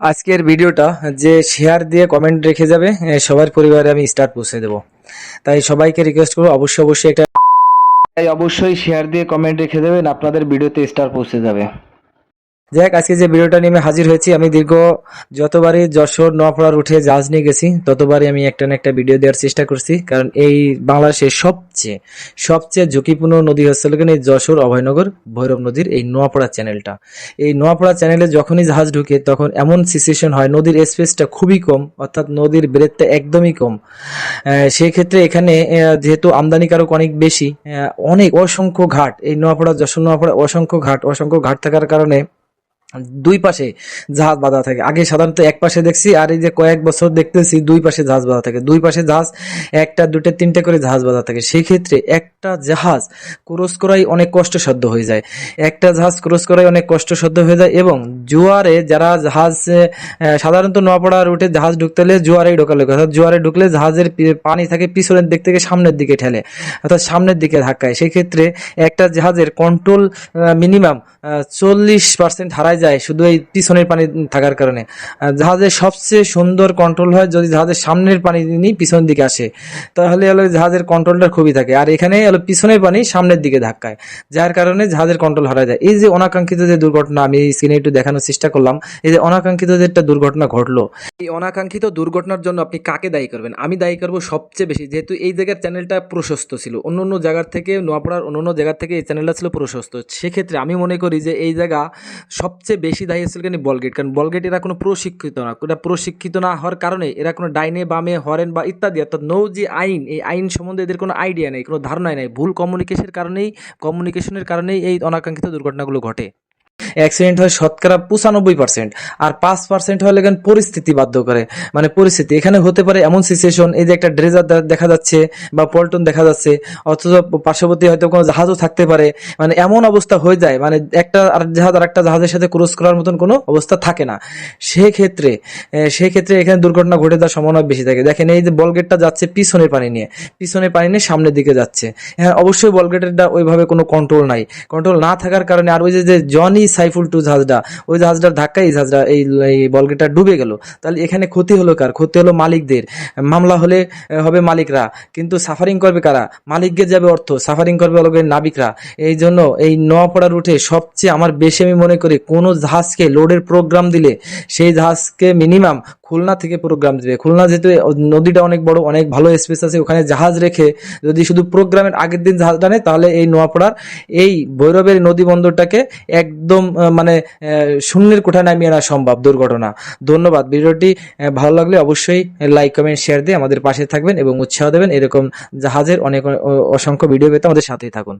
আজকের ভিডিওটা যে শেয়ার দিয়ে কমেন্ট রেখে যাবে সবার পরিবারে আমি স্টার পৌঁছে দেবো। তাই সবাইকে রিকোয়েস্ট করব, অবশ্যই অবশ্যই একটা তাই অবশ্যই শেয়ার দিয়ে কমেন্ট রেখে দেবেন, আপনাদের ভিডিওতে স্টার পৌঁছে যাবে। যাই হোক, আজকে যে ভিডিওটা নিয়ে আমি হাজির হয়েছি আমি দীর্ঘ যতবারই যশোর নোয়াপাড়ার উঠে জাহাজ নিয়ে গেছি ততবারই আমি একটা না একটা ভিডিও দেওয়ার চেষ্টা করছি। কারণ এই বাংলাদেশের সবচেয়ে সবচেয়ে ঝুঁকিপূর্ণ নদী হচ্ছে হলো এই যশোর অভয়নগর ভৈরব নদীর এই নোয়াপড়া চ্যানেলটা। এই নোয়াপাড়া চ্যানেলে যখনই জাহাজ ঢুকে তখন এমন সিচুয়েশন হয় নদীর স্পেসটা খুবই কম অর্থাৎ নদীর ব্রেথটা একদমই কম। আহ, সেই ক্ষেত্রে এখানে যেহেতু আমদানিকারক অনেক বেশি অনেক অসংখ্য ঘাট এই নোয়াপাড়া যশোর নোয়াপড়া অসংখ্য ঘাট অসংখ্য ঘাট থাকার কারণে দুই পাশে জাহাজ বাঁধা থাকে। আগে সাধারণত এক পাশে দেখছি, আর এই যে কয়েক বছর দেখতেছি দুই পাশে জাহাজ বাঁধা থাকে। দুই পাশে জাহাজ, একটা দুটো তিনটে করে জাহাজ বাঁধা থাকে। সেই ক্ষেত্রে একটা জাহাজ ক্রস করাই অনেক কষ্টসাধ্য হয়ে যায়। একটা জাহাজ ক্রস করাই অনেক কষ্টসাধ্য হয়ে যায় এবং জোয়ারে যারা জাহাজ সাধারণত নোয়াপাড়া রুটে জাহাজ ঢুকতে হলে জোয়ারেই ঢোকালে অর্থাৎ জোয়ারে ঢুকলে জাহাজের পানি থাকে পিছনের দিক থেকে সামনের দিকে ঠেলে। অর্থাৎ সামনের দিকে ধাক্কায়। সেই ক্ষেত্রে একটা জাহাজের কন্ট্রোল মিনিমাম চল্লিশ পার্সেন্ট হারায় যায় শুধু এই পিছনের পানি থাকার কারণে। জাহাজের সবচেয়ে সুন্দর কন্ট্রোল হয় যদি জাহাজের সামনের পানি নিয়ে পিছনের দিকে আসে, তাহলে হলো জাহাজের কন্ট্রোলটা খুবই থাকে। আর এখানে হলো পিছনের পানি সামনের দিকে ধাক্কায়, যার কারণে জাহাজের কন্ট্রোল হারায় যায়। এই যে অনাকাঙ্ক্ষিত যে দুর্ঘটনা, আমি স্ক্রিনে একটু দেখানোর চেষ্টা করলাম, এই যে অনাকাঙ্ক্ষিত যে একটা দুর্ঘটনা ঘটলো, এই অনাকাঙ্ক্ষিত দুর্ঘটনার জন্য আপনি কাকে দায়ী করবেন? আমি দায়ী করব সবচেয়ে বেশি, যেহেতু এই জায়গার চ্যানেলটা প্রশস্ত ছিল। অন্য অন্য জায়গার থেকে, নোয়াপাড়ার অন্য অন্য জায়গার থেকে এই চ্যানেলটা ছিল প্রশস্ত। সেক্ষেত্রে আমি মনে করি যে এই জায়গা সবচেয়ে বেশি দায়ী আসছিল কেন? বলগেট কারণ বলগেট এরা কোনো প্রশিক্ষিত না। এটা প্রশিক্ষিত না হওয়ার কারণে এরা কোনো ডাইনে, বামে, হরেন বা ইত্যাদি, অর্থাৎ নৌ যে আইন, এই আইন সম্বন্ধে এদের কোনো আইডিয়া নেই, কোনো ধারণাই নেই। ভুল কমিউনিকেশনের কারণেই কমিউনিকেশনের কারণেই এই অনাকাঙ্ক্ষিত দুর্ঘটনাগুলো ঘটে। অ্যাক্সিডেন্ট হয় শতকরা পঁচানব্বই পার্সেন্ট আর পাঁচ পার্সেন্ট হলে কেন পরিস্থিতি বাধ্য করে। মানে পরিস্থিতি, এখানে হতে পারে এমন সিচুয়েশন এই যে একটা ড্রেজার দেখা যাচ্ছে বা পল্টন দেখা যাচ্ছে, অথচ পার্শ্ববর্তী হয়তো কোনো জাহাজও থাকতে পারে। মানে এমন অবস্থা হয়ে যায় মানে একটা আর জাহাজ আর একটা জাহাজের সাথে ক্রস করার মতন কোনো অবস্থা থাকে না। সেক্ষেত্রে সেক্ষেত্রে এখানে দুর্ঘটনা ঘটে যাওয়ার সম্ভাবনা বেশি থাকে। দেখেন এই যে বলগেটটা যাচ্ছে পিছনের পানি নিয়ে, পিছনের পানি নিয়ে সামনের দিকে যাচ্ছে। হ্যাঁ অবশ্যই বলগেটেরটা ওইভাবে কোনো কন্ট্রোল নাই। কন্ট্রোল না থাকার কারণে আর ওই যে জনি সাইফুল টু জাহাজটা ওই জাহাজটার ধাক্কায় এই জাহাজটা এই বলগেটা ডুবে গেল। তাহলে এখানে ক্ষতি হলো কার? ক্ষতি হলো মালিকদের। মামলা হলে হবে মালিকরা। কিন্তু সাফারিং করবে কারা? মালিককে যাবে অর্থ। সাফারিং করবে অলগের নাবিকরা। এই জন্য এই নোয়াপড়া রুটে সবচেয়ে আমার বেশি আমি মনে করি, কোনো জাহাজকে লোডের প্রোগ্রাম দিলে সেই জাহাজকে মিনিমাম খুলনা থেকে প্রোগ্রাম দিবে খুলনা যেহেতু নদীটা অনেক বড়, অনেক ভালো স্পেস আছে, ওখানে জাহাজ রেখে যদি শুধু প্রোগ্রামের আগের দিন জাহাজ টানে তাহলে এই নোয়াপাড়ার এই ভৈরবের নদী বন্দরটাকে একদম মানে শূন্যের কোঠায় নামিয়ে আনা সম্ভব দুর্ঘটনা। ধন্যবাদ। ভিডিওটি ভালো লাগলে অবশ্যই লাইক কমেন্ট শেয়ার দিয়ে আমাদের পাশে থাকবেন এবং উৎসাহ দেবেন। এরকম জাহাজের অনেক অসংখ্য ভিডিও পেতে আমাদের সাথেই থাকুন।